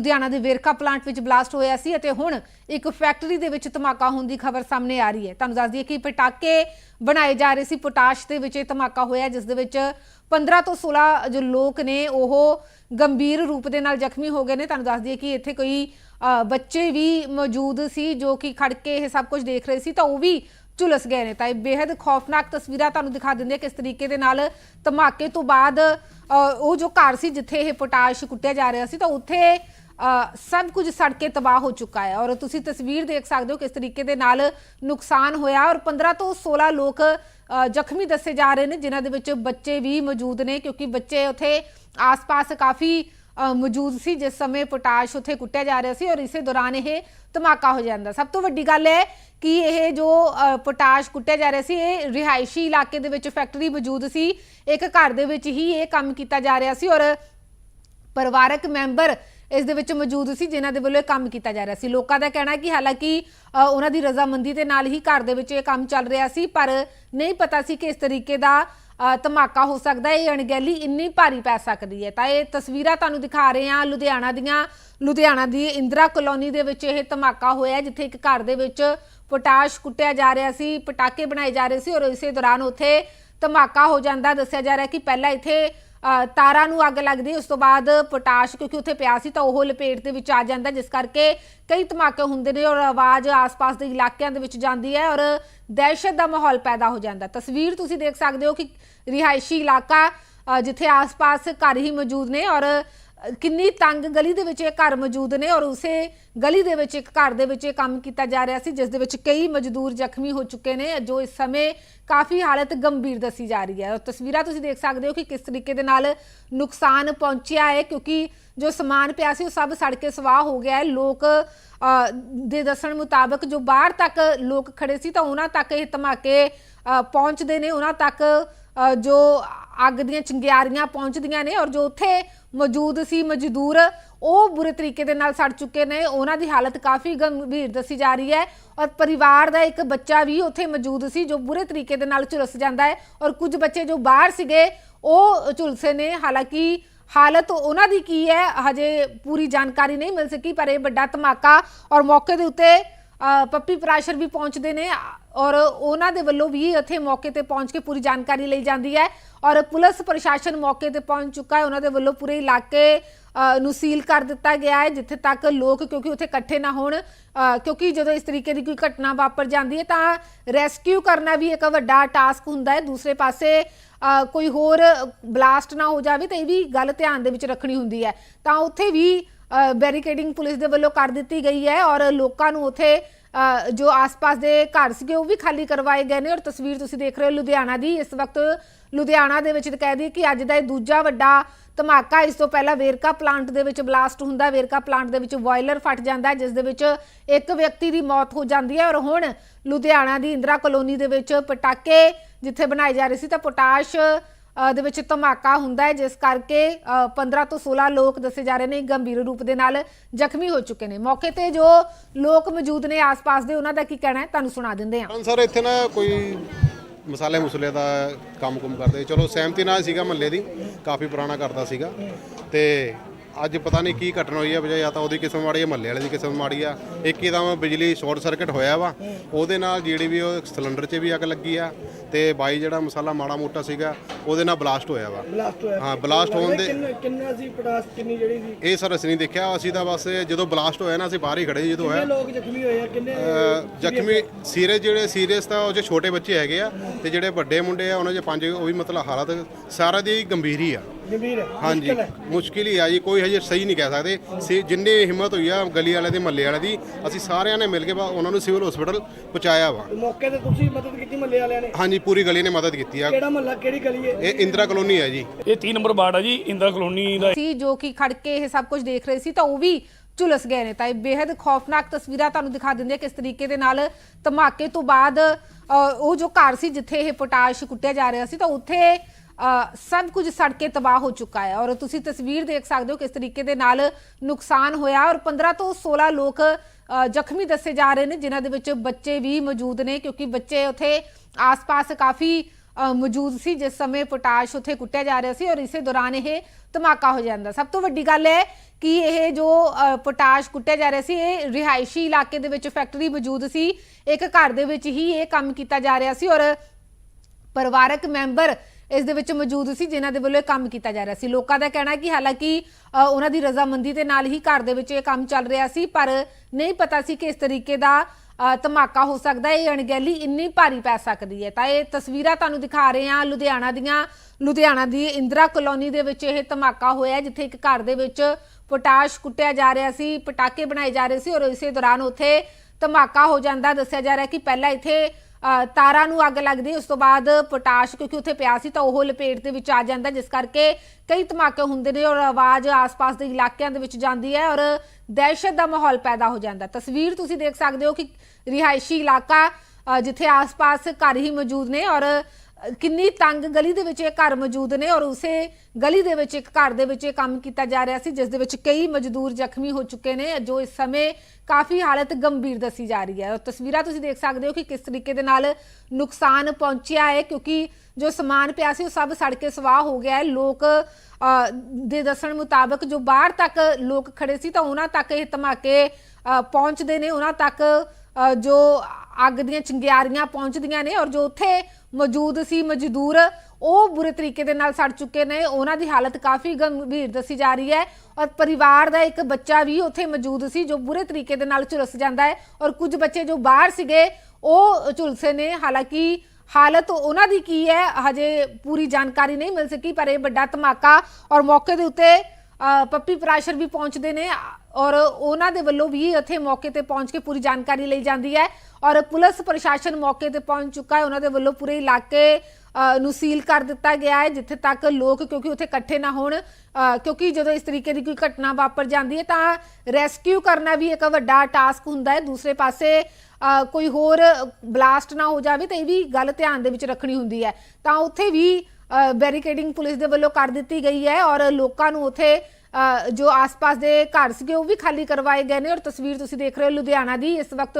ਲੁਧਿਆਣਾ ਦੇ ਵੇਰਕਾ ਪਲਾਂਟ ਵਿੱਚ ਬਲਾਸਟ ਹੋਇਆ ਸੀ ਅਤੇ ਹੁਣ ਇੱਕ ਫੈਕਟਰੀ ਦੇ ਵਿੱਚ ਧਮਾਕਾ ਹੋਣ ਦੀ ਖਬਰ ਸਾਹਮਣੇ ਆ ਰਹੀ ਹੈ। ਤੁਹਾਨੂੰ ਦੱਸ ਦਈਏ ਕਿ ਪਟਾਕੇ ਬਣਾਏ ਜਾ ਰਹੇ ਸੀ। ਪੋਟਾਸ਼ ਦੇ ਵਿੱਚ ਇਹ ਧਮਾਕਾ ਹੋਇਆ ਜਿਸ ਦੇ ਵਿੱਚ 15 ਤੋਂ 16 ਜੋ ਲੋਕ ਨੇ ਉਹ ਗੰਭੀਰ ਰੂਪ ਦੇ ਨਾਲ ਜ਼ਖਮੀ ਹੋ ਗਏ ਨੇ। ਤੁਹਾਨੂੰ ਦੱਸ ਦਈਏ ਕਿ ਇੱਥੇ ਕੋਈ ਅ, ਬੱਚੇ ਵੀ ਮੌਜੂਦ ਸੀ ਜੋ ਕਿ ਖੜ ਕੇ ਇਹ ਸਭ ਕੁਝ ਦੇਖ ਰਹੇ ਸੀ ਤਾਂ ਉਹ ਵੀ ਝੁਲਸ ਗਏ ਨੇ। ਤਾਂ ਇਹ ਬੇहद ਖੌਫਨਾਕ ਤਸਵੀਰਾਂ ਤੁਹਾਨੂੰ ਦਿਖਾ ਦਿੰਦੇ ਆ ਕਿਸ ਤਰੀਕੇ ਦੇ ਨਾਲ ਧਮਾਕੇ ਤੋਂ ਬਾਅਦ ਅ, ਉਹ ਜੋ ਘਰ ਸੀ ਜਿੱਥੇ ਇਹ ਪੋਟਾਸ਼ ਕੁੱਟਿਆ ਜਾ ਰਿਹਾ ਸੀ ਤਾਂ ਉੱਥੇ ਸਭ ਕੁਝ ਸੜ ਕੇ ਤਬਾਹ ਹੋ ਚੁੱਕਾ ਹੈ ਔਰ ਤੁਸੀਂ ਤਸਵੀਰ ਦੇਖ ਸਕਦੇ ਹੋ ਕਿਸ ਤਰੀਕੇ ਦੇ ਨਾਲ ਨੁਕਸਾਨ ਹੋਇਆ ਔਰ 15 ਤੋਂ 16 ਲੋਕ ਜ਼ਖਮੀ ਦੱਸੇ ਜਾ ਰਹੇ ਨੇ, ਜਿਨ੍ਹਾਂ ਦੇ ਵਿੱਚ ਬੱਚੇ ਵੀ ਮੌਜੂਦ ਨੇ ਕਿਉਂਕਿ ਬੱਚੇ ਉੱਥੇ ਆਸ-ਪਾਸ ਕਾਫੀ ਮੌਜੂਦ ਸੀ, ਜਿਸ ਸਮੇਂ ਪੋਟਾਸ਼ ਉੱਥੇ ਕੁੱਟਿਆ ਜਾ ਰਿਹਾ ਸੀ ਔਰ ਇਸੇ ਦੌਰਾਨ ਇਹ ਧਮਾਕਾ ਹੋ ਜਾਂਦਾ। ਸਭ ਤੋਂ ਵੱਡੀ ਗੱਲ ਹੈ ਕਿ ਇਹ ਜੋ ਪੋਟਾਸ਼ ਕੁੱਟਿਆ ਜਾ ਰਿਹਾ ਸੀ, ਇਹ ਰਿਹਾਇਸ਼ੀ ਇਲਾਕੇ ਦੇ ਵਿੱਚ ਫੈਕਟਰੀ ਮੌਜੂਦ ਸੀ। ਇੱਕ ਘਰ ਦੇ ਵਿੱਚ ਹੀ ਇਹ ਕੰਮ ਕੀਤਾ ਜਾ ਰਿਹਾ ਸੀ ਔਰ ਪਰਿਵਾਰਕ ਮੈਂਬਰ ਇਸ ਦੇ ਵਿੱਚ ਮੌਜੂਦ ਸੀ, ਜਿਨ੍ਹਾਂ ਦੇ ਵੱਲੋਂ ਇਹ ਕੰਮ ਕੀਤਾ ਜਾ ਰਿਹਾ ਸੀ। ਲੋਕਾਂ ਦਾ ਕਹਿਣਾ ਕਿ ਹਾਲਾਂਕਿ ਉਹਨਾਂ ਦੀ ਰਜ਼ਾਮੰਦੀ ਦੇ ਨਾਲ ਹੀ ਘਰ ਦੇ ਵਿੱਚ ਇਹ ਕੰਮ ਚੱਲ ਰਿਹਾ ਸੀ, ਪਰ ਨਹੀਂ ਪਤਾ ਸੀ ਕਿ ਇਸ ਤਰੀਕੇ ਦਾ ਧਮਾਕਾ ਹੋ ਸਕਦਾ ਹੈ, ਇਹ ਅਣਗਹਿਲੀ ਇੰਨੀ ਭਾਰੀ ਪੈ ਸਕਦੀ ਹੈ। ਤਾਂ ਇਹ ਤਸਵੀਰਾਂ ਤੁਹਾਨੂੰ ਦਿਖਾ ਰਹੇ ਹਾਂ, ਲੁਧਿਆਣਾ ਦੀਆਂ, ਲੁਧਿਆਣਾ ਦੀ ਇੰਦਰਾ ਕਲੋਨੀ ਦੇ ਵਿੱਚ ਇਹ ਧਮਾਕਾ ਹੋਇਆ ਜਿੱਥੇ ਇੱਕ ਘਰ ਦੇ ਵਿੱਚ ਪੋਟਾਸ਼ ਕੁੱਟਿਆ ਜਾ ਰਿਹਾ ਸੀ, ਪਟਾਕੇ ਬਣਾਏ ਜਾ ਰਹੇ ਸੀ ਔਰ ਇਸੇ ਦੌਰਾਨ ਉੱਥੇ ਧਮਾਕਾ ਹੋ ਜਾਂਦਾ ਦੱਸਿਆ ਜਾ ਰਿਹਾ ਕਿ ਪਹਿਲਾਂ ਇੱਥੇ ਤਾਰਾਂ ਨੂੰ ਅੱਗ ਲੱਗਦੀ, ਉਸ ਤੋਂ ਬਾਅਦ ਪੋਟਾਸ਼, ਕਿਉਂਕਿ ਉੱਥੇ ਪਿਆ ਸੀ ਤਾਂ ਉਹ ਲਪੇਟ ਦੇ ਵਿੱਚ ਆ ਜਾਂਦਾ, ਜਿਸ ਕਰਕੇ ਕਈ ਧਮਾਕੇ ਹੁੰਦੇ ਨੇ ਔਰ ਆਵਾਜ਼ ਆਸ-ਪਾਸ ਦੇ ਇਲਾਕਿਆਂ ਦੇ ਵਿੱਚ ਜਾਂਦੀ ਹੈ ਔਰ ਦਹਿਸ਼ਤ ਦਾ ਮਾਹੌਲ ਪੈਦਾ ਹੋ ਜਾਂਦਾ। ਤਸਵੀਰ ਤੁਸੀਂ ਦੇਖ ਸਕਦੇ ਹੋ ਕਿ ਰਿਹਾਇਸ਼ੀ ਇਲਾਕਾ ਜਿੱਥੇ ਆਸ-ਪਾਸ ਘਰ ਹੀ ਮੌਜੂਦ ਨੇ ਔਰ ਕਿੰਨੀ ਤੰਗ ਗਲੀ ਦੇ ਵਿੱਚ ਇਹ ਘਰ ਮੌਜੂਦ ਨੇ ਔਰ ਉਸੇ ਗਲੀ ਦੇ ਵਿੱਚ ਇੱਕ ਘਰ ਦੇ ਵਿੱਚ ਇਹ ਕੰਮ ਕੀਤਾ ਜਾ ਰਿਹਾ ਸੀ, ਜਿਸ ਦੇ ਵਿੱਚ ਕਈ ਮਜ਼ਦੂਰ ਜ਼ਖਮੀ ਹੋ ਚੁੱਕੇ ਨੇ, ਜੋ ਇਸ ਸਮੇਂ ਕਾਫੀ ਹਾਲਤ ਗੰਭੀਰ ਦੱਸੀ ਜਾ ਰਹੀ ਹੈ। ਔਰ ਤਸਵੀਰਾਂ ਤੁਸੀਂ ਦੇਖ ਸਕਦੇ ਹੋ ਕਿ ਕਿਸ ਤਰੀਕੇ ਦੇ ਨਾਲ ਨੁਕਸਾਨ ਪਹੁੰਚਿਆ ਹੈ, ਕਿਉਂਕਿ ਜੋ ਸਮਾਨ ਪਿਆ ਸੀ ਉਹ ਸਭ ਸੜ ਕੇ ਸਵਾਹ ਹੋ ਗਿਆ ਹੈ। ਲੋਕ ਦੇ ਦੱਸਣ ਮੁਤਾਬਕ ਜੋ ਬਾਹਰ ਤੱਕ ਲੋਕ ਖੜੇ ਸੀ ਤਾਂ ਉਹਨਾਂ ਤੱਕ ਇਹ ਧਮਾਕੇ ਪਹੁੰਚਦੇ ਨੇ। ਉਹਨਾਂ ਤੱਕ ਜੋ ਅੱਗ ਦੀਆਂ ਚਿੰਗਿਆਰੀਆਂ ਪਹੁੰਚਦੀਆਂ ਨੇ ਔਰ ਜੋ ਉੱਥੇ ਮੌਜੂਦ ਸੀ ਮਜ਼ਦੂਰ, ਉਹ ਬੁਰੇ ਤਰੀਕੇ ਦੇ ਨਾਲ ਸੜ ਚੁੱਕੇ ਨੇ। ਉਹਨਾਂ ਦੀ ਹਾਲਤ ਕਾਫੀ ਗੰਭੀਰ ਦੱਸੀ ਜਾ ਰਹੀ ਹੈ ਔਰ ਪਰਿਵਾਰ ਦਾ ਇੱਕ ਬੱਚਾ ਵੀ ਉੱਥੇ ਮੌਜੂਦ ਸੀ ਜੋ ਬੁਰੇ ਤਰੀਕੇ ਦੇ ਨਾਲ ਝੁਲਸ ਜਾਂਦਾ ਹੈ ਔਰ ਕੁਝ ਬੱਚੇ ਜੋ ਬਾਹਰ ਸੀਗੇ, ਉਹ ਝੁਲਸੇ ਨੇ। ਹਾਲਾਂਕਿ ਹਾਲਤ ਉਹਨਾਂ ਦੀ ਕੀ ਹੈ, ਹਜੇ ਪੂਰੀ ਜਾਣਕਾਰੀ ਨਹੀਂ ਮਿਲ ਸਕੀ, ਪਰ ਇਹ ਵੱਡਾ ਧਮਾਕਾ ਔਰ ਮੌਕੇ ਦੇ ਉੱਤੇ ਪੱਪੀ ਪਰਾਸ਼ਰ ਵੀ ਪਹੁੰਚਦੇ ਨੇ ਔਰ ਉਹਨਾਂ ਦੇ ਵੱਲੋਂ ਵੀ ਇੱਥੇ ਮੌਕੇ ਤੇ ਪਹੁੰਚ ਕੇ ਪੂਰੀ ਜਾਣਕਾਰੀ ਲਈ ਜਾਂਦੀ ਹੈ ਔਰ ਪੁਲਿਸ ਪ੍ਰਸ਼ਾਸਨ ਮੌਕੇ ਤੇ ਪਹੁੰਚ ਚੁੱਕਾ ਹੈ। ਉਹਨਾਂ ਦੇ ਵੱਲੋਂ ਪੂਰੇ ਇਲਾਕੇ ਨੂੰ ਸੀਲ ਕਰ ਦਿੱਤਾ ਗਿਆ ਹੈ, ਜਿੱਥੇ ਤੱਕ ਲੋਕ ਕਿਉਂਕਿ ਉੱਥੇ ਇਕੱਠੇ ਨਾ ਹੋਣ ਕਿਉਂਕਿ ਜਦੋਂ ਇਸ ਤਰੀਕੇ ਦੀ ਕੋਈ ਘਟਨਾ ਵਾਪਰ ਜਾਂਦੀ ਹੈ ਤਾਂ ਰੈਸਕਿਊ ਕਰਨਾ ਵੀ ਇੱਕ ਵੱਡਾ ਟਾਸਕ ਹੁੰਦਾ ਹੈ। ਦੂਸਰੇ ਪਾਸੇ ਕੋਈ ਹੋਰ ਬਲਾਸਟ ਨਾ ਹੋ ਜਾਵੇ ਤਾਂ ਇਹ ਵੀ ਗੱਲ ਧਿਆਨ ਦੇ ਵਿੱਚ ਰੱਖਣੀ ਹੁੰਦੀ ਹੈ। ਤਾਂ ਉੱਥੇ ਵੀ ਬੈਰੀਕੇਡਿੰਗ ਪੁਲਿਸ ਦੇ ਵੱਲੋਂ ਕਰ ਦਿੱਤੀ ਗਈ ਹੈ ਔਰ ਲੋਕਾਂ ਨੂੰ ਉੱਥੇ ਜੋ ਆਸ-ਪਾਸ ਦੇ ਘਰ ਸੀਗੇ ਉਹ ਵੀ ਖਾਲੀ ਕਰਵਾਏ ਗਏ ਨੇ ਔਰ ਤਸਵੀਰ ਤੁਸੀਂ ਦੇਖ ਰਹੇ ਹੋ ਲੁਧਿਆਣਾ ਦੀ। ਇਸ ਵਕਤ ਲੁਧਿਆਣਾ ਦੇ ਵਿੱਚ ਕਹਿ ਦਈਏ ਕਿ ਅੱਜ ਦਾ ਇਹ ਦੂਜਾ ਵੱਡਾ ਧਮਾਕਾ, ਇਸ ਤੋਂ ਪਹਿਲਾਂ ਵੇਰਕਾ ਪਲਾਂਟ ਦੇ ਵਿੱਚ ਬਲਾਸਟ ਹੁੰਦਾ, ਵੇਰਕਾ ਪਲਾਂਟ ਦੇ ਵਿੱਚ ਬੋਇਲਰ ਫਟ ਜਾਂਦਾ ਜਿਸ ਦੇ ਵਿੱਚ ਇੱਕ ਵਿਅਕਤੀ ਦੀ ਮੌਤ ਹੋ ਜਾਂਦੀ ਹੈ ਔਰ ਹੁਣ ਲੁਧਿਆਣਾ ਦੀ ਇੰਦਰਾ ਕਲੋਨੀ ਦੇ ਵਿੱਚ ਪਟਾਕੇ ਜਿੱਥੇ ਬਣਾਏ ਜਾ ਰਹੇ ਸੀ ਤਾਂ ਪੋਟਾਸ਼ ਦੇ ਵਿੱਚ ਧਮਾਕਾ ਹੁੰਦਾ ਹੈ, ਜਿਸ ਕਰਕੇ 15 ਤੋਂ 16 ਲੋਕ ਦੱਸੇ ਜਾ ਰਹੇ ਨੇ, ਗੰਭੀਰ ਰੂਪ ਦੇ ਨਾਲ ਜ਼ਖਮੀ ਹੋ ਚੁੱਕੇ ਨੇ। ਮੌਕੇ ਤੇ ਜੋ ਲੋਕ ਮੌਜੂਦ ਨੇ ਆਸ-ਪਾਸ ਦੇ, ਉਹਨਾਂ ਦਾ ਕੀ ਕਹਿਣਾ ਹੈ? ਤੁਹਾਨੂੰ ਸੁਣਾ ਦਿੰਦੇ ਹਾਂ। ਸਰ, ਇੱਥੇ ਨਾ ਕੋਈ ਮਸਾਲੇ ਮੁਸਲੇ ਦਾ ਕੰਮ ਕੁਮ ਕਰਦੇ। ਚਲੋ ਸਹਿਮਤੀ ਨਾਲ ਸੀਗਾ ਮਹੱਲੇ ਦੀ, ਕਾਫੀ ਪੁਰਾਣਾ ਕਰਦਾ ਸੀਗਾ। ਤੇ ਅੱਜ ਪਤਾ ਨਹੀਂ ਕੀ ਘਟਨਾ ਹੋਈ ਆ ਵਜਾ ਜਾਂ ਤਾਂ ਉਹਦੀ ਕਿਸਮ ਮਾੜੀ ਆ ਮਹੱਲੇ ਵਾਲੇ ਦੀ ਕਿਸਮ ਮਾੜੀ ਆ। ਇੱਕ ਹੀ ਦਮ ਬਿਜਲੀ ਸ਼ਾਰਟ ਸਰਕਟ ਹੋਇਆ ਵਾ। ਉਹਦੇ ਨਾਲ ਜਿਹੜੀ ਵੀ ਉਹ ਸਿਲੰਡਰ 'ਚ ਵੀ ਅੱਗ ਲੱਗੀ ਆ ਤੇ ਬਾਈ ਜਿਹੜਾ ਮਸਾਲਾ ਮਾੜਾ ਮੋਟਾ ਸੀਗਾ ਉਹਦੇ ਨਾਲ ਬਲਾਸਟ ਹੋਇਆ ਵਾ। ਬਲਾਸਟ ਹੋਇਆ। ਹਾਂ ਬਲਾਸਟ ਹੋਣ ਦੇ ਕਿੰਨਾ ਕਿੰਨਾ ਸੀ ਪਟਾਸ ਕਿੰਨੀ ਜਿਹੜੀ ਸੀ? ਇਹ ਸਰ ਅਸੀਂ ਨਹੀਂ ਦੇਖਿਆ ਅਸੀਂ ਤਾਂ ਬਸ ਜਦੋਂ ਬਲਾਸਟ ਹੋਇਆ ਨਾ ਅਸੀਂ ਬਾਹਰ ਹੀ ਖੜੇ ਸੀ ਜਦੋਂ ਹੋਇਆ। ਕਿੰਨੇ ਲੋਕ ਜ਼ਖਮੀ ਹੋਏ ਆ? ਕਿੰਨੇ ਅਹ ਜ਼ਖਮੀ ਸੀਰੀਅਸ ਜਿਹੜੇ ਸੀਰੀਅਸ ਤਾਂ ਉਹ 'ਚ ਛੋਟੇ ਬੱਚੇ ਹੈਗੇ ਆ ਤੇ ਜਿਹੜੇ ਵੱਡੇ ਮੁੰਡੇ ਆ ਉਹਨਾਂ 'ਚ ਪੰਜ ਉਹ ਵੀ ਮਤਲਬ ਹਾਲਤ ਸਾਰਾ ਦੀ ਗੰਭੀਰ ਹੀ ਆ। ਗੰਭੀਰ ਹੈ। ਹਾਂਜੀ। ਮੁਸ਼ਕਿਲ ਹੈ। ਆ ਜੀ ਕੋਈ ਹਜੇ ਸਹੀ ਨਹੀਂ ਕਹਿ ਸਕਦੇ। ਸੀ ਜਿੰਨੇ ਹਿੰਮਤ ਹੋਈ ਆ ਗਲੀ ਵਾਲੇ ਦੇ ਮਹੱਲੇ ਵਾਲੇ ਦੀ ਅਸੀਂ ਸਾਰਿਆਂ ਨੇ ਮਿਲ ਕੇ ਬਾ ਉਹਨਾਂ ਨੂੰ ਸਿਵਲ ਹਸਪੀਟਲ ਪਹੁੰਚਾਇਆ ਵਾ। ਮੌਕੇ ਤੇ ਤੁਸੀਂ ਮਦਦ ਕੀਤੀ ਮੱਲੇ ਵਾਲਿਆਂ ਨੇ? ਹਾਂਜੀ ਪੂਰੀ ਗਲੀ ਨੇ ਮਦਦ ਕੀਤੀ ਆ। ਕਿਹੜਾ ਮਹੱਲਾ ਕਿਹੜੀ ਗਲੀ ਹੈ? ਇਹ ਇੰਦਰਾ ਕਲੋਨੀ ਹੈ ਜੀ। ਇਹ 3 ਨੰਬਰ ਵਾਰਡ ਆ ਜੀ ਇੰਦਰਾ ਕਲੋਨੀ ਦਾ ਸੀ ਜੋ ਕਿ ਖੜ ਕੇ ਇਹ ਸਭ ਕੁਝ ਦੇਖ ਰਹੇ ਸੀ ਤਾਂ ਉਹ ਵੀ ਝੁਲਸ ਗਏ ਨੇ। ਤਾਂ ਇਹ ਬੇहद ਖੌਫਨਾਕ ਤਸਵੀਰਾਂ ਤੁਹਾਨੂੰ ਦਿਖਾ ਦਿੰਦੇ ਆ ਕਿਸ ਤਰੀਕੇ ਦੇ ਨਾਲ ਧਮਾਕੇ ਤੋਂ ਬਾਅਦ ਉਹ ਜੋ ਘਰ ਸੀ ਜਿੱਥੇ ਇਹ ਪੋਟਾਸ਼ ਕੁੱਟਿਆ ਜਾ ਰਿਹਾ ਸੀ ਤਾਂ ਉੱਥੇ ਸਭ ਕੁਝ ਸੜ ਕੇ ਤਬਾਹ ਹੋ ਚੁੱਕਾ ਹੈ ਔਰ ਤੁਸੀਂ ਤਸਵੀਰ ਦੇਖ ਸਕਦੇ ਹੋ ਕਿਸ ਤਰੀਕੇ ਦੇ ਨਾਲ ਨੁਕਸਾਨ ਹੋਇਆ ਔਰ 15 ਤੋਂ 16 ਲੋਕ ਜ਼ਖਮੀ ਦੱਸੇ ਜਾ ਰਹੇ ਨੇ ਜਿਨ੍ਹਾਂ ਦੇ ਵਿੱਚ ਬੱਚੇ ਵੀ ਮੌਜੂਦ ਨੇ ਕਿਉਂਕਿ ਬੱਚੇ ਉੱਥੇ ਆਸ-ਪਾਸ ਕਾਫੀ ਮੌਜੂਦ ਸੀ ਜਿਸ ਸਮੇਂ ਪੋਟਾਸ਼ ਉੱਥੇ ਕੁੱਟਿਆ ਜਾ ਰਿਹਾ ਸੀ ਔਰ ਇਸੇ ਦੌਰਾਨ ਇਹ ਧਮਾਕਾ ਹੋ ਜਾਂਦਾ। ਸਭ ਤੋਂ ਵੱਡੀ ਗੱਲ ਹੈ ਕਿ ਇਹ ਜੋ ਅ, ਪੋਟਾਸ਼ ਕੁੱਟਿਆ ਜਾ ਰਿਹਾ ਸੀ ਇਹ ਰਿਹਾਇਸ਼ੀ ਇਲਾਕੇ ਦੇ ਵਿੱਚ ਫੈਕਟਰੀ ਮੌਜੂਦ ਸੀ ਇੱਕ ਘਰ ਦੇ ਵਿੱਚ ਹੀ ਇਹ ਕੰਮ ਕੀਤਾ ਜਾ ਰਿਹਾ ਸੀ ਔਰ ਪਰਿਵਾਰਕ ਮੈਂਬਰ ਇਸ ਦੇ ਵਿੱਚ ਮੌਜੂਦ ਸੀ, ਜਿਨ੍ਹਾਂ ਦੇ ਵੱਲੋਂ ਇਹ ਕੰਮ ਕੀਤਾ ਜਾ ਰਿਹਾ ਸੀ। ਲੋਕਾਂ ਦਾ ਕਹਿਣਾ ਕਿ ਹਾਲਾਂਕਿ ਉਹਨਾਂ ਦੀ ਰਜ਼ਾਮੰਦੀ ਦੇ ਨਾਲ ਹੀ ਘਰ ਦੇ ਵਿੱਚ ਇਹ ਕੰਮ ਚੱਲ ਰਿਹਾ ਸੀ, ਪਰ ਨਹੀਂ ਪਤਾ ਸੀ ਕਿ ਇਸ ਤਰੀਕੇ ਦਾ ਧਮਾਕਾ ਹੋ ਸਕਦਾ ਹੈ, ਇਹ ਅਣਗਹਿਲੀ ਇੰਨੀ ਭਾਰੀ ਪੈ ਸਕਦੀ ਹੈ। ਤਾਂ ਇਹ ਤਸਵੀਰਾਂ ਤੁਹਾਨੂੰ ਦਿਖਾ ਰਹੇ ਹਾਂ, ਲੁਧਿਆਣਾ ਦੀਆਂ। ਲੁਧਿਆਣਾ ਦੀ ਇੰਦਰਾ ਕਲੋਨੀ ਦੇ ਵਿੱਚ ਇਹ ਧਮਾਕਾ ਹੋਇਆ ਜਿੱਥੇ ਇੱਕ ਘਰ ਦੇ ਵਿੱਚ ਪੋਟਾਸ਼ ਕੁੱਟਿਆ ਜਾ ਰਿਹਾ ਸੀ, ਪਟਾਕੇ ਬਣਾਏ ਜਾ ਰਹੇ ਸੀ ਔਰ ਇਸੇ ਦੌਰਾਨ ਉੱਥੇ ਧਮਾਕਾ ਹੋ ਜਾਂਦਾ ਦੱਸਿਆ ਜਾ ਰਿਹਾ ਕਿ ਪਹਿਲਾਂ ਇੱਥੇ ਤਾਰਾਂ ਨੂੰ ਅੱਗ ਲੱਗਦੀ, ਉਸ ਤੋਂ ਬਾਅਦ ਪੋਟਾਸ਼, ਕਿਉਂਕਿ ਉੱਥੇ ਪਿਆ ਸੀ ਤਾਂ ਉਹ ਲਪੇਟ ਦੇ ਵਿੱਚ ਆ ਜਾਂਦਾ, ਜਿਸ ਕਰਕੇ ਕਈ ਧਮਾਕੇ ਹੁੰਦੇ ਨੇ ਔਰ ਆਵਾਜ਼ ਆਸ-ਪਾਸ ਦੇ ਇਲਾਕਿਆਂ ਦੇ ਵਿੱਚ ਜਾਂਦੀ ਹੈ ਔਰ ਦਹਿਸ਼ਤ ਦਾ ਮਾਹੌਲ ਪੈਦਾ ਹੋ ਜਾਂਦਾ। ਤਸਵੀਰ ਤੁਸੀਂ ਦੇਖ ਸਕਦੇ ਹੋ ਕਿ ਰਿਹਾਇਸ਼ੀ ਇਲਾਕਾ ਜਿੱਥੇ ਆਸ-ਪਾਸ ਘਰ ਹੀ ਮੌਜੂਦ ਨੇ ਔਰ ਕਿੰਨੀ ਤੰਗ ਗਲੀ ਦੇ ਵਿੱਚ ਇਹ ਘਰ ਮੌਜੂਦ ਨੇ ਔਰ ਉਸੇ ਗਲੀ ਦੇ ਵਿੱਚ ਇੱਕ ਘਰ ਦੇ ਵਿੱਚ ਇਹ ਕੰਮ ਕੀਤਾ ਜਾ ਰਿਹਾ ਸੀ ਜਿਸ ਦੇ ਵਿੱਚ ਕਈ ਮਜ਼ਦੂਰ ਜ਼ਖਮੀ ਹੋ ਚੁੱਕੇ ਨੇ ਜੋ ਇਸ ਸਮੇਂ ਕਾਫੀ ਹਾਲਤ ਗੰਭੀਰ ਦੱਸੀ ਜਾ ਰਹੀ ਹੈ। ਔਰ ਤਸਵੀਰਾਂ ਤੁਸੀਂ ਦੇਖ ਸਕਦੇ ਹੋ ਕਿ ਕਿਸ ਤਰੀਕੇ ਦੇ ਨਾਲ ਨੁਕਸਾਨ ਪਹੁੰਚਿਆ ਹੈ ਕਿਉਂਕਿ ਜੋ ਸਮਾਨ ਪਿਆ ਸੀ ਉਹ ਸਭ ਸੜ ਕੇ ਸਵਾਹ ਹੋ ਗਿਆ ਹੈ। ਲੋਕ ਅ, ਦੇ ਦੱਸਣ ਮੁਤਾਬਕ ਜੋ ਬਾਹਰ ਤੱਕ ਲੋਕ ਖੜੇ ਸੀ ਤਾਂ ਉਹਨਾਂ ਤੱਕ ਇਹ ਧਮਾਕੇ ਪਹੁੰਚਦੇ ਨੇ। ਉਹਨਾਂ ਤੱਕ ਜੋ ਅੱਗ ਦੀਆਂ ਚਿੰਗਿਆਰੀਆਂ ਪਹੁੰਚਦੀਆਂ ਨੇ ਔਰ ਜੋ ਉੱਥੇ ਮੌਜੂਦ ਸੀ, ਮਜ਼ਦੂਰ। ਉਹ ਬੁਰੇ ਤਰੀਕੇ ਦੇ ਨਾਲ ਸੜ ਚੁੱਕੇ ਨੇ। ਉਹਨਾਂ ਦੀ ਹਾਲਤ ਕਾਫੀ ਗੰਭੀਰ ਦੱਸੀ ਜਾ ਰਹੀ ਹੈ। ਔਰ ਪਰਿਵਾਰ ਦਾ ਇੱਕ ਬੱਚਾ ਵੀ ਉੱਥੇ ਮੌਜੂਦ ਸੀ, ਜੋ ਬੁਰੇ ਤਰੀਕੇ ਦੇ ਨਾਲ ਝੁਲਸ ਜਾਂਦਾ ਹੈ। ਔਰ ਕੁਝ ਬੱਚੇ ਜੋ ਬਾਹਰ ਸੀਗੇ, ਉਹ ਝੁਲਸੇ ਨੇ। ਹਾਲਾਂਕਿ ਹਾਲਤ ਉਹਨਾਂ ਦੀ ਕੀ ਹੈ, ਹਜੇ ਪੂਰੀ ਜਾਣਕਾਰੀ ਨਹੀਂ ਮਿਲ ਸਕੀ, ਪਰ ਇਹ ਵੱਡਾ ਧਮਾਕਾ ਔਰ ਮੌਕੇ ਦੇ ਉੱਤੇ ਪੱਪੀ ਪ੍ਰਾਸ਼ਰ ਵੀ ਪਹੁੰਚਦੇ ਨੇ। ਔਰ ਉਹਨਾਂ ਦੇ ਵੱਲੋਂ ਵੀ ਇੱਥੇ ਮੌਕੇ ਤੇ ਪਹੁੰਚ ਕੇ ਪੂਰੀ ਜਾਣਕਾਰੀ ਲਈ ਜਾਂਦੀ ਹੈ। ਔਰ ਪੁਲਿਸ ਪ੍ਰਸ਼ਾਸਨ ਮੌਕੇ ਤੇ ਪਹੁੰਚ ਚੁੱਕਾ ਹੈ। ਉਹਨਾਂ ਦੇ ਵੱਲੋਂ ਪੂਰੇ ਇਲਾਕੇ ਨੂੰ ਸੀਲ ਕਰ ਦਿੱਤਾ ਗਿਆ ਹੈ, ਜਿੱਥੇ ਤੱਕ ਲੋਕ ਕਿਉਂਕਿ ਉੱਥੇ ਇਕੱਠੇ ਨਾ ਹੋਣ ਕਿਉਂਕਿ ਜਦੋਂ ਇਸ ਤਰੀਕੇ ਦੀ ਕੋਈ ਘਟਨਾ ਵਾਪਰ ਜਾਂਦੀ ਹੈ ਤਾਂ ਰੈਸਕਿਊ ਕਰਨਾ ਵੀ ਇੱਕ ਵੱਡਾ ਟਾਸਕ ਹੁੰਦਾ ਹੈ। ਦੂਸਰੇ ਪਾਸੇ ਕੋਈ ਹੋਰ ਬਲਾਸਟ ਨਾ ਹੋ ਜਾਵੇ ਤਾਂ ਇਹ ਵੀ ਗੱਲ ਧਿਆਨ ਦੇ ਵਿੱਚ ਰੱਖਣੀ ਹੁੰਦੀ ਹੈ। ਤਾਂ ਉੱਥੇ ਵੀ ਬੈਰੀਕੇਡਿੰਗ ਪੁਲਿਸ ਦੇ ਵੱਲੋਂ ਕਰ ਦਿੱਤੀ ਗਈ ਹੈ ਔਰ ਲੋਕਾਂ ਨੂੰ ਉੱਥੇ ਜੋ ਆਸ-ਪਾਸ ਦੇ ਘਰ ਸੀਗੇ, ਉਹ ਵੀ ਖਾਲੀ ਕਰਵਾਏ ਗਏ ਨੇ ਔਰ ਤਸਵੀਰ ਤੁਸੀਂ ਦੇਖ ਰਹੇ ਹੋ ਲੁਧਿਆਣਾ ਦੀ। ਇਸ ਵਕਤ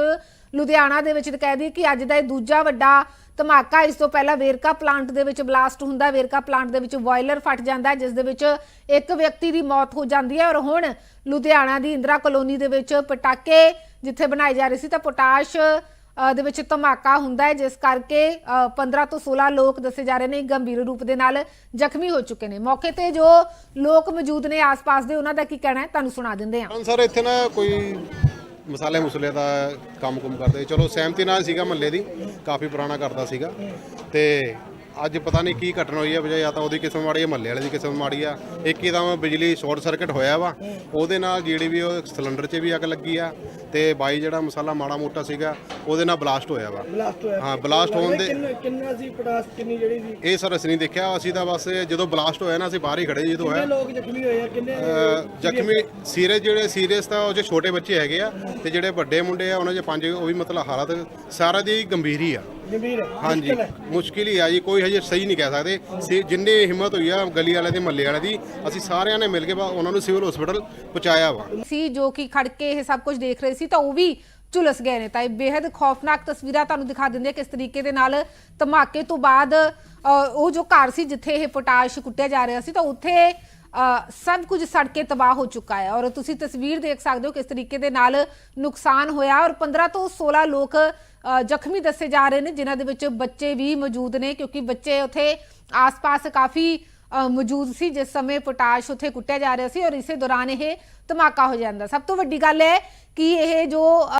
ਲੁਧਿਆਣਾ ਦੇ ਵਿੱਚ ਕਹਿ ਦਈਏ ਕਿ ਅੱਜ ਦਾ ਇਹ ਦੂਜਾ ਵੱਡਾ ਧਮਾਕਾ, ਇਸ ਤੋਂ ਪਹਿਲਾਂ ਵੇਰਕਾ ਪਲਾਂਟ ਦੇ ਵਿੱਚ ਬਲਾਸਟ ਹੁੰਦਾ, ਵੇਰਕਾ ਪਲਾਂਟ ਦੇ ਵਿੱਚ ਬੋਇਲਰ ਫਟ ਜਾਂਦਾ ਜਿਸ ਦੇ ਵਿੱਚ ਇੱਕ ਵਿਅਕਤੀ ਦੀ ਮੌਤ ਹੋ ਜਾਂਦੀ ਹੈ ਔਰ ਹੁਣ ਲੁਧਿਆਣਾ ਦੀ ਇੰਦਰਾ ਕਲੋਨੀ ਦੇ ਵਿੱਚ ਪਟਾਕੇ ਜਿੱਥੇ ਬਣਾਏ ਜਾ ਰਹੇ ਸੀ, ਤਾਂ ਪੋਟਾਸ਼ ਦੇ ਵਿੱਚ ਧਮਾਕਾ ਹੁੰਦਾ ਹੈ, ਜਿਸ ਕਰਕੇ 15 ਤੋਂ 16 ਲੋਕ ਦੱਸੇ ਜਾ ਰਹੇ ਨੇ ਗੰਭੀਰ ਰੂਪ ਦੇ ਨਾਲ ਜ਼ਖਮੀ ਹੋ ਚੁੱਕੇ ਨੇ। ਮੌਕੇ ਤੇ ਜੋ ਲੋਕ ਮੌਜੂਦ ਨੇ ਆਸ-ਪਾਸ ਦੇ, ਉਹਨਾਂ ਦਾ ਕੀ ਕਹਿਣਾ ਹੈ? ਤੁਹਾਨੂੰ ਸੁਣਾ ਦਿੰਦੇ ਹਾਂ। ਸਰ, ਇੱਥੇ ਨਾ ਕੋਈ ਮਸਾਲੇ ਮੁਸਲੇ ਦਾ ਕੰਮ ਕੁਮ ਕਰਦੇ। ਚਲੋ, ਸਹਿਮਤੀ ਨਾਲ ਸੀਗਾ ਮਹੱਲੇ ਦੀ, ਕਾਫੀ ਪੁਰਾਣਾ ਕਰਦਾ ਸੀਗਾ। ਤੇ ਅੱਜ ਪਤਾ ਨਹੀਂ ਕੀ ਘਟਨਾ ਹੋਈ ਹੈ ਵਜਾ ਜਾਂ ਤਾਂ ਉਹਦੀ ਕਿਸਮ ਮਾੜੀ ਹੈ ਮਹੱਲੇ ਵਾਲੇ ਦੀ ਕਿਸਮ ਮਾੜੀ ਆ। ਇੱਕ ਹੀ ਦਮ ਬਿਜਲੀ ਸ਼ਾਰਟ ਸਰਕਟ ਹੋਇਆ ਵਾ। ਉਹਦੇ ਨਾਲ ਜਿਹੜੀ ਵੀ ਉਹ ਸਿਲੰਡਰ 'ਚ ਵੀ ਅੱਗ ਲੱਗੀ ਆ ਤੇ ਬਾਈ ਜਿਹੜਾ ਮਸਾਲਾ ਮਾੜਾ ਮੋਟਾ ਸੀਗਾ ਉਹਦੇ ਨਾਲ ਬਲਾਸਟ ਹੋਇਆ ਵਾ। ਬਲਾਸਟ ਹੋਇਆ। ਹਾਂ ਬਲਾਸਟ ਹੋਣ ਦੇ ਕਿੰਨਾ ਕਿੰਨਾ ਸੀ ਪਟਾਸ ਕਿੰਨੀ ਜਿਹੜੀ ਸੀ? ਇਹ ਸਰ ਅਸੀਂ ਨਹੀਂ ਦੇਖਿਆ ਅਸੀਂ ਤਾਂ ਬਸ ਜਦੋਂ ਬਲਾਸਟ ਹੋਇਆ ਨਾ ਅਸੀਂ ਬਾਹਰ ਹੀ ਖੜੇ ਸੀ ਜਦੋਂ ਕਿੰਨੇ ਹੋਇਆ। ਲੋਕ ਜ਼ਖਮੀ ਹੋਏ ਆ? ਕਿੰਨੇ ਅਹ ਜ਼ਖਮੀ ਸੀਰੀਅਸ ਜਿਹੜੇ ਸੀਰੀਅਸ ਤਾਂ ਉਹ 'ਚ ਛੋਟੇ ਬੱਚੇ ਹੈਗੇ ਆ ਤੇ ਜਿਹੜੇ ਵੱਡੇ ਮੁੰਡੇ ਆ ਉਹਨਾਂ 'ਚ ਪੰਜ ਉਹ ਵੀ ਮਤਲਬ ਹਾਲਤ ਸਾਰਾ ਦੀ ਗੰਭੀਰ ਹੀ ਆ। ਗੰਭੀਰ ਹੈ। ਹਾਂਜੀ। ਮੁਸ਼ਕਿਲ ਹੈ। ਆ ਜੀ ਕੋਈ ਹਜੇ ਸਹੀ ਨਹੀਂ ਕਹਿ ਸਕਦੇ। ਸੀ- ਜਿੰਨੇ ਹਿੰਮਤ ਹੋਈ ਆ ਗਲੀ ਵਾਲੇ ਦੇ ਮਹੱਲੇ ਵਾਲੇ ਦੀ ਅਸੀਂ ਸਾਰਿਆਂ ਨੇ ਮਿਲ ਕੇ ਬਾ ਉਹਨਾਂ ਨੂੰ ਸਿਵਲ ਹਸਪੀਟਲ ਪਹੁੰਚਾਇਆ ਵਾ। ਸੀ ਜੋ ਕਿ ਖੜ ਕੇ ਇਹ ਸਭ ਕੁਝ ਦੇਖ ਰਹੇ ਸੀ ਤਾਂ ਉਹ ਵੀ ਝੁਲਸ ਗਏ ਨੇ। ਤਾਂ ਇਹ ਬੇहद ਖੌਫਨਾਕ ਤਸਵੀਰਾਂ ਤੁਹਾਨੂੰ ਦਿਖਾ ਦਿੰਦੇ ਕਿਸ ਤਰੀਕੇ ਦੇ ਨਾਲ ਧਮਾਕੇ ਤੋਂ ਬਾਅਦ ਉਹ ਜੋ ਘਰ ਸੀ ਜਿੱਥੇ ਇਹ ਪੋਟਾਸ਼ ਕੁੱਟਿਆ ਜਾ ਰਿਹਾ ਸੀ ਤਾਂ ਉੱਥੇ ਸਭ ਕੁਝ ਸੜ ਕੇ ਤਬਾਹ ਹੋ ਚੁੱਕਾ ਹੈ ਔਰ ਤੁਸੀਂ ਤਸਵੀਰ ਦੇਖ ਸਕਦੇ ਹੋ ਕਿਸ ਤਰੀਕੇ ਦੇ ਨਾਲ ਨੁਕਸਾਨ ਹੋਇਆ ਔਰ 15 ਤੋਂ 16 ਲੋਕ ਜ਼ਖਮੀ ਦੱਸੇ ਜਾ ਰਹੇ ਨੇ, ਜਿਨ੍ਹਾਂ ਦੇ ਵਿੱਚ ਬੱਚੇ ਵੀ ਮੌਜੂਦ ਨੇ ਕਿਉਂਕਿ ਬੱਚੇ ਉੱਥੇ ਆਸ-ਪਾਸ ਕਾਫੀ ਮੌਜੂਦ ਸੀ, ਜਿਸ ਸਮੇਂ ਪੋਟਾਸ਼ ਉੱਥੇ ਕੁੱਟਿਆ ਜਾ ਰਿਹਾ ਸੀ ਔਰ ਇਸੇ ਦੌਰਾਨ ਇਹ ਧਮਾਕਾ ਹੋ ਜਾਂਦਾ। ਸਭ ਤੋਂ ਵੱਡੀ ਗੱਲ ਹੈ ਕਿ ਇਹ ਜੋ